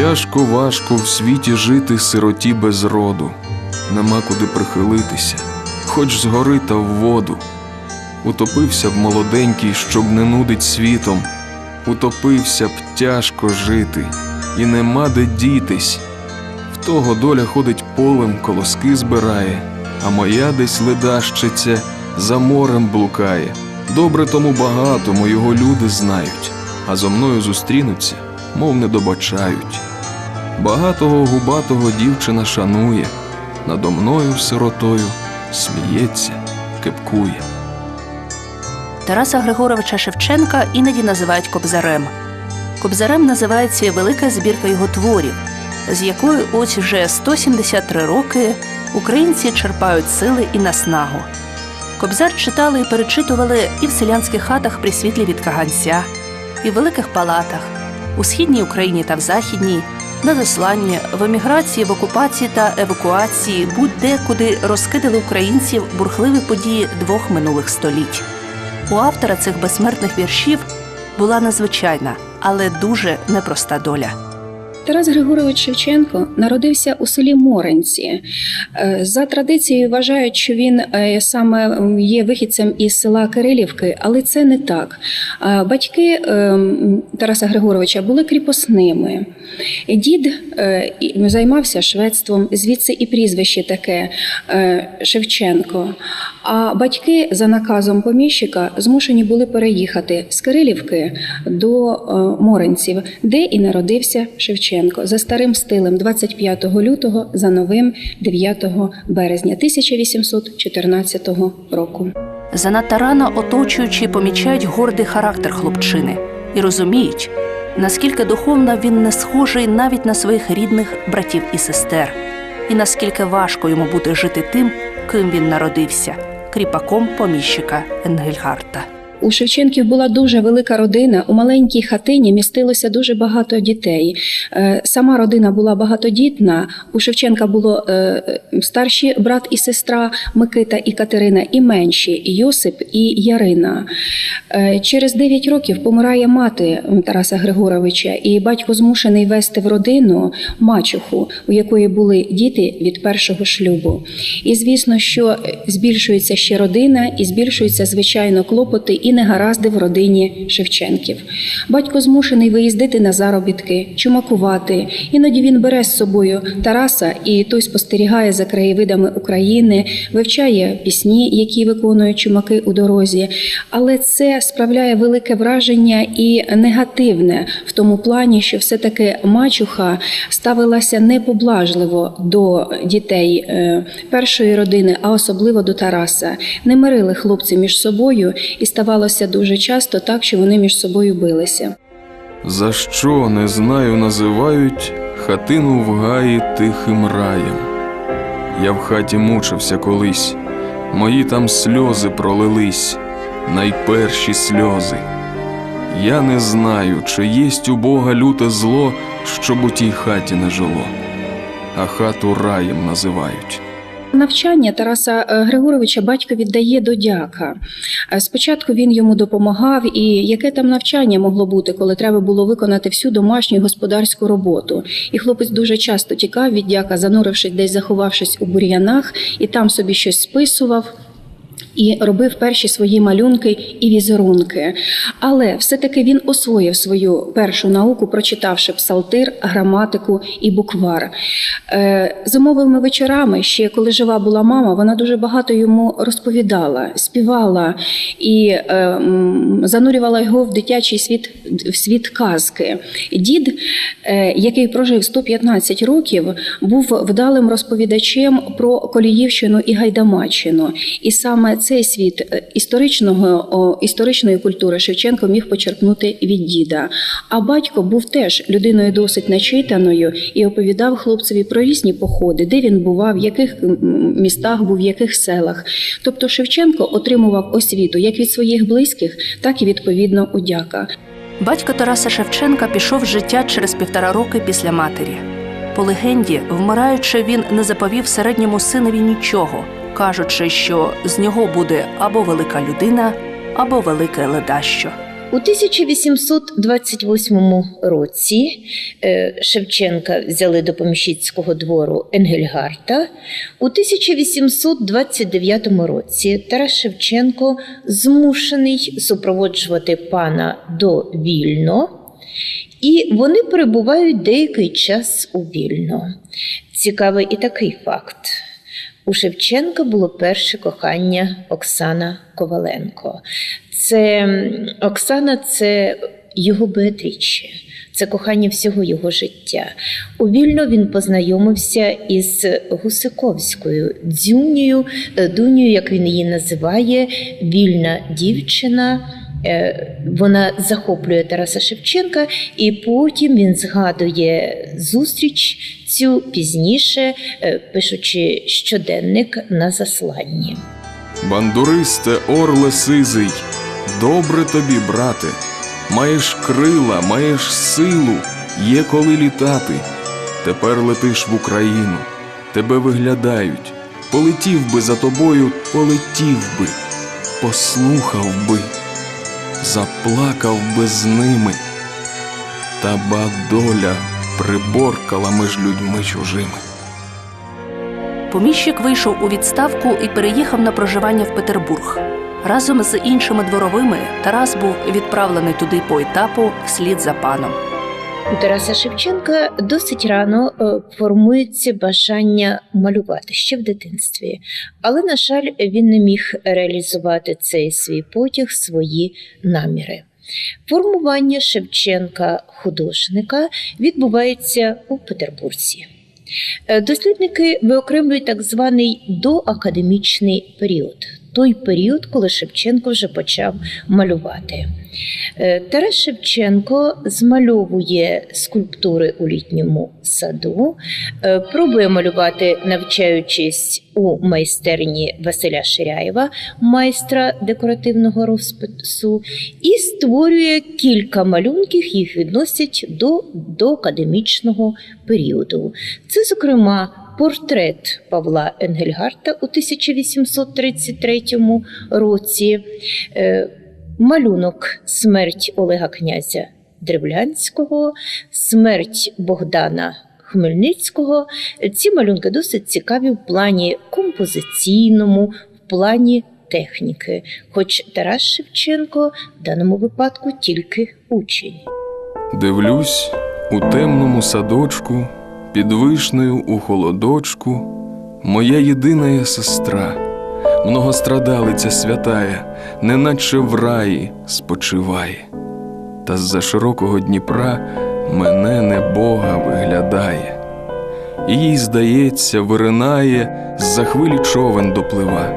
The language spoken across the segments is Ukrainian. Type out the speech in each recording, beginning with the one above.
Тяжко важко в світі жити сироті без роду, нема куди прихилитися, хоч згори та в воду. Утопився б молоденький, щоб не нудить світом, утопився б тяжко жити, і нема де дітись. В того доля ходить полем, колоски збирає, а моя десь ледащиця за морем блукає. Добре тому багато, його люди знають, а зо мною зустрінуться, мов не добачають. Багатого губатого дівчина шанує, надо мною сиротою сміється, кепкує. Тараса Григоровича Шевченка іноді називають кобзарем. Кобзарем називається велика збірка його творів, з якої ось вже 173 роки українці черпають сили і наснагу. Кобзар читали і перечитували і в селянських хатах при світлі від каганця, і в великих палатах, у східній Україні та в західній, на засланні, в еміграції, в окупації та евакуації, будь-де, куди розкидали українців бурхливі події двох минулих століть. У автора цих безсмертних віршів була надзвичайна, але дуже непроста доля. Тарас Григорович Шевченко народився у селі Моренці. Е, За традицією вважають, що він е, саме є вихідцем із села Кирилівки, але це не так. Е, Батьки Тараса Григоровича були кріпосними. Дід займався шведством, звідси і прізвище таке Шевченко. А батьки за наказом поміщика змушені були переїхати з Кирилівки до Моренців, де і народився Шевченко за старим стилем 25 лютого, за новим 9 березня 1814 року. Занадто рано оточуючі помічають гордий характер хлопчини і розуміють, наскільки духовно він не схожий навіть на своїх рідних братів і сестер, і наскільки важко йому буде жити тим, ким він народився кріпаком поміщика Енгельгарта. У Шевченків була дуже велика родина. У маленькій хатині містилося дуже багато дітей. Е, Сама родина була багатодітна. У Шевченка було е, старші брат і сестра Микита і Катерина, і менші Йосип і Ярина. Е, Через 9 років помирає мати Тараса Григоровича, і батько змушений вести в родину мачуху, у якої були діти від першого шлюбу. І звісно, що збільшується ще родина, і збільшуються звичайно клопоти і негаразди в родині Шевченків. Батько змушений виїздити на заробітки, чумакувати. Іноді він бере з собою Тараса, і той спостерігає за краєвидами України, вивчає пісні, які виконують чумаки у дорозі. Але це справляє велике враження і негативне в тому плані, що все-таки мачуха ставилася непоблажливо до дітей е, першої родини, а особливо до Тараса. Не мирили хлопці між собою, і ставалося дуже часто так, що вони між собою билися. За що не знаю, називають хатину в гаї тихим раєм. Я в хаті мучився колись, мої там сльози пролились, найперші сльози. Я не знаю, чи єсть у Бога люте зло, щоб у тій хаті не жило, а хату раєм називають. Навчання Тараса е, Григоровича батько віддає до дяка. Е, Спочатку він йому допомагав, і яке там навчання могло бути, коли треба було виконати всю домашню і господарську роботу. І хлопець дуже часто тікав від дяка, занурившись десь заховавшись у бур'янах, і там собі щось списував. І робив перші свої малюнки і візерунки. Але все-таки він освоїв свою першу науку, прочитавши псалтир, граматику і буквар. Е, Зимовими вечорами, ще коли жива була мама, вона дуже багато йому розповідала, співала і е, занурювала його в дитячий світ, в світ казки. Дід, е, який прожив 115 років, був вдалим розповідачем про Коліївщину і Гайдамаччину. І саме цей світ е, історичного, історичної культури Шевченко міг почерпнути від діда. А батько був теж людиною досить начитаною і оповідав хлопцеві про різні походи, де він бував, в яких містах був, в яких селах. Тобто Шевченко отримував освіту як від своїх близьких, так і відповідно у дяка. Батько Тараса Шевченка пішов з життя через півтора роки після матері. По легенді, вмираючи, він не заповів середньому синові нічого, кажучи, що з нього буде або велика людина, або велике ледащо. У 1828 році е, Шевченка взяли до поміщицького двору Енгельгарта. У 1829 році Тарас Шевченко змушений супроводжувати пана до Вільно, і вони перебувають деякий час у Вільно. Цікавий і такий факт. У Шевченка було перше кохання Оксана Коваленко. Це Оксана це його Беатріче, це кохання всього його життя. У Вільно він познайомився із Гусиковською дзюнею, е, дунею, як він її називає, вільна дівчина. Е, Вона захоплює Тараса Шевченка, і потім він згадує зустріч цю пізніше, е, пишучи щоденник на засланні. Бандуристе, орле сизий, добре тобі, брате. Маєш крила, маєш силу, є коли літати. Тепер летиш в Україну, тебе виглядають. Полетів би за тобою, полетів би, послухав би, заплакав би з ними. Та ба доля приборкала між людьми чужими. Поміщик вийшов у відставку і переїхав на проживання в Петербург. Разом з іншими дворовими Тарас був відправлений туди по етапу вслід за паном. У Тараса Шевченка досить рано е, формується бажання малювати ще в дитинстві, але, на жаль, він не міг реалізувати цей свій потяг, свої наміри. Формування Шевченка художника відбувається у Петербурзі. Е, Дослідники виокремлюють так званий доакадемічний період, той період, коли Шевченко вже почав малювати. Е, Тарас Шевченко змальовує скульптури у літньому саду, е, пробує малювати, навчаючись у майстерні Василя Ширяєва, майстра декоративного розпису, і створює кілька малюнків, їх відносять до, до академічного періоду. Це, зокрема, портрет Павла Енгельгарта у 1833 році. е, малюнок Смерть Олега князя Древлянського, смерть Богдана Хмельницького. Ці малюнки досить цікаві в плані композиційному, в плані техніки. Хоч Тарас Шевченко в даному випадку тільки учень. Дивлюсь у темному садочку, під вишнею у холодочку, моя єдина сестра, многострадалиця святая, неначе в раї спочиває. Та з-за широкого Дніпра мене небога виглядає. І їй, здається, виринає з-за хвилі човен доплива,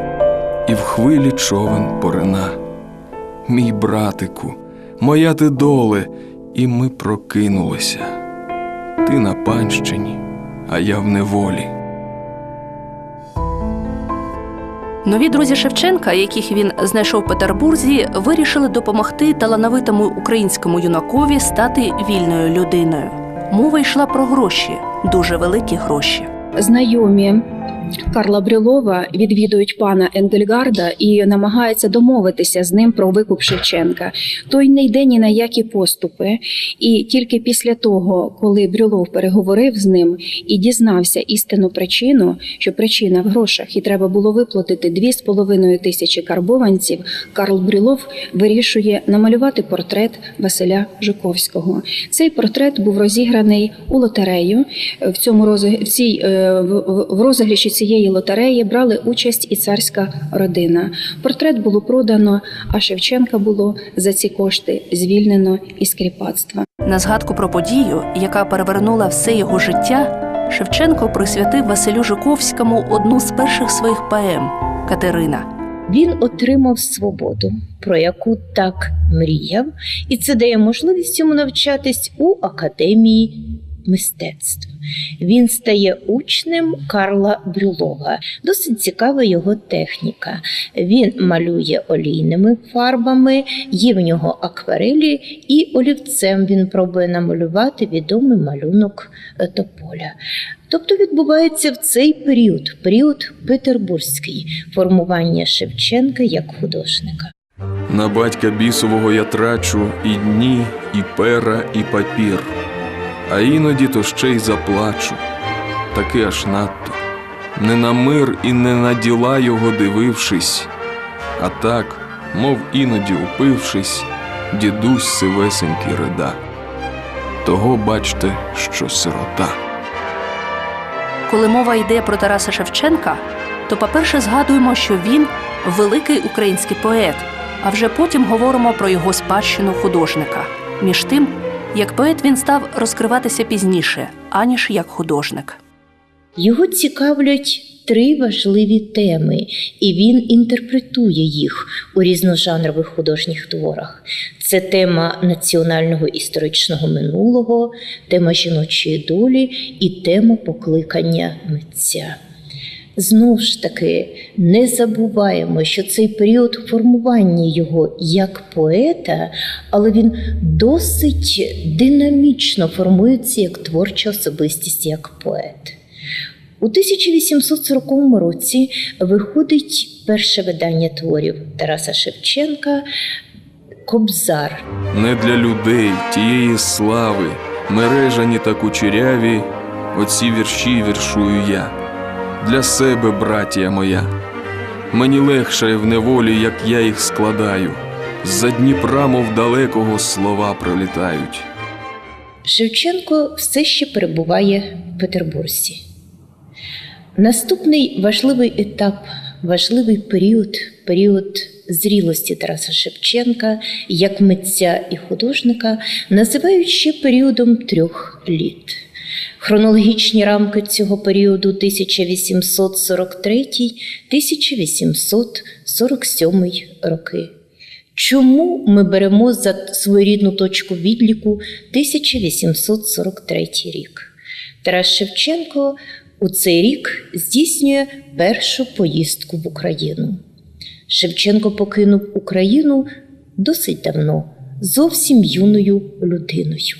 і в хвилі човен порина. Мій братику, моя ти доле, і ми прокинулися. Ти на панщині, а я в неволі. Нові друзі Шевченка, яких він знайшов в Петербурзі, вирішили допомогти талановитому українському юнакові стати вільною людиною. Мова йшла про гроші, дуже великі гроші. Знайомі Карла Брюлова відвідують пана Енгельгарда і намагаються домовитися з ним про викуп Шевченка. Той не йде ні на які поступи, і тільки після того, коли Брюлов переговорив з ним і дізнався істинну причину, що причина в грошах, і треба було виплатити 2,5 тисячі карбованців, Карл Брюлов вирішує намалювати портрет Василя Жуковського. Цей портрет був розіграний у лотерею. В цьому розі- в цій е, в розігріші цієї лотереї брали участь і царська родина. Портрет було продано, а Шевченка було за ці кошти звільнено із кріпацтва. На згадку про подію, яка перевернула все його життя, Шевченко присвятив Василю Жуковському одну з перших своїх поем Катерина. Він отримав свободу, про яку так мріяв, і це дає можливість йому навчатись у академії мистецтв. Він стає учнем Карла Брюлова. Досить цікава його техніка. Він малює олійними фарбами, є в нього акварелі, і олівцем він пробує намалювати відомий малюнок е, тополя. Тобто відбувається в цей період, період петербурзький, формування Шевченка як художника. На батька бісового я трачу і дні, і пера, і папір, а іноді то ще й заплачу, таки аж надто, не на мир і не на діла його дивившись, а так, мов іноді упившись, дідусь сивесенький рида. Того бачте, що сирота. Коли мова йде про Тараса Шевченка, то, по-перше, згадуємо, що він великий український поет, а вже потім говоримо про його спадщину художника. Між тим, як поет він став розкриватися пізніше, аніж як художник. Його цікавлять три важливі теми, і він інтерпретує їх у різножанрових художніх творах. Це тема національного історичного минулого, тема жіночої долі і тема покликання митця. Знову ж таки, не забуваємо, що цей період формування його як поета, але він досить динамічно формується як творча особистість, як поет. У 1840 році виходить перше видання творів Тараса Шевченка Кобзар. Не для людей тієї слави, мережані та кучеряві, оці вірші віршую я. Для себе, братія моя. Мені легше в неволі, як я їх складаю. З-за Дніпра, мов далекого слова пролітають. Шевченко все ще перебуває в Петербурзі. Наступний важливий етап, важливий період, період зрілості Тараса Шевченка як митця і художника називають ще періодом трьох літ. Хронологічні рамки цього періоду 1843-1847 роки. Чому ми беремо за своєрідну точку відліку 1843 рік? Тарас Шевченко у цей рік здійснює першу поїздку в Україну. Шевченко покинув Україну досить давно, зовсім юною людиною.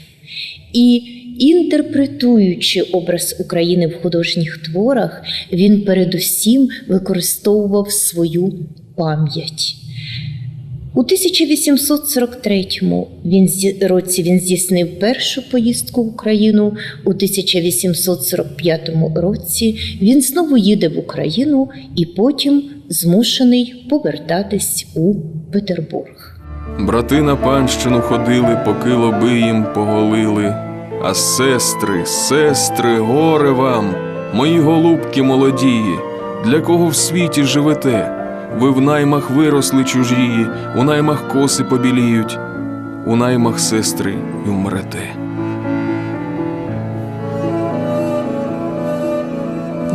І інтерпретуючи образ України в художніх творах, він передусім використовував свою пам'ять. У 1843 він році він здійснив першу поїздку в Україну. У 1845 році він знову їде в Україну і потім змушений повертатись у Петербург. Брати на панщину ходили, поки лоби їм поголили. А сестри, сестри, горе вам, мої голубки молодії, для кого в світі живете? Ви в наймах виросли чужії, у наймах коси побіліють, у наймах сестри й умрете.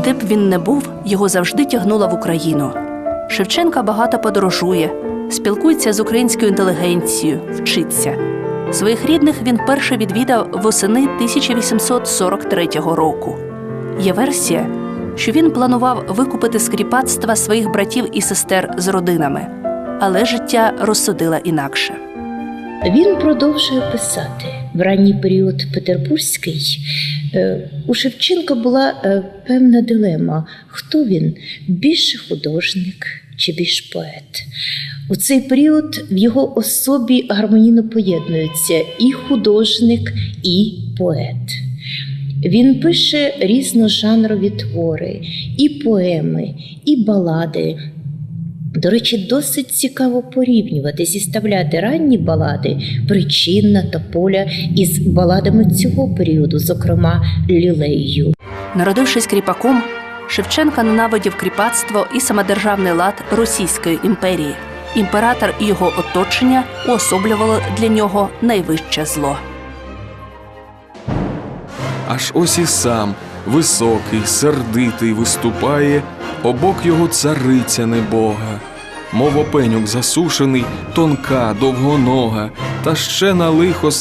Де б він не був, його завжди тягнуло в Україну. Шевченка багато подорожує, спілкується з українською інтелігенцією, вчиться. Своїх рідних він перше відвідав восени 1843 року. Є версія, що він планував викупити з кріпацтва своїх братів і сестер з родинами, але життя розсудило інакше. Він продовжує писати. В ранній період Петербурзький е, у Шевченка була е, певна дилема: хто він більше художник чи більш поет. У цей період в його особі гармонійно поєднуються і художник, і поет. Він пише різножанрові твори, і поеми, і балади, до речі, досить цікаво порівнювати, зіставляти ранні балади причинна та поля із баладами цього періоду, зокрема Лілею. Народившись кріпаком, Шевченка ненавидів кріпацтво і самодержавний лад Російської імперії. Імператор і його оточення уособлювали для нього найвище зло. Аж ось і сам, високий, сердитий, виступає, обок його цариця небога. Мов опеньок засушений, тонка, довгонога, та ще на лихо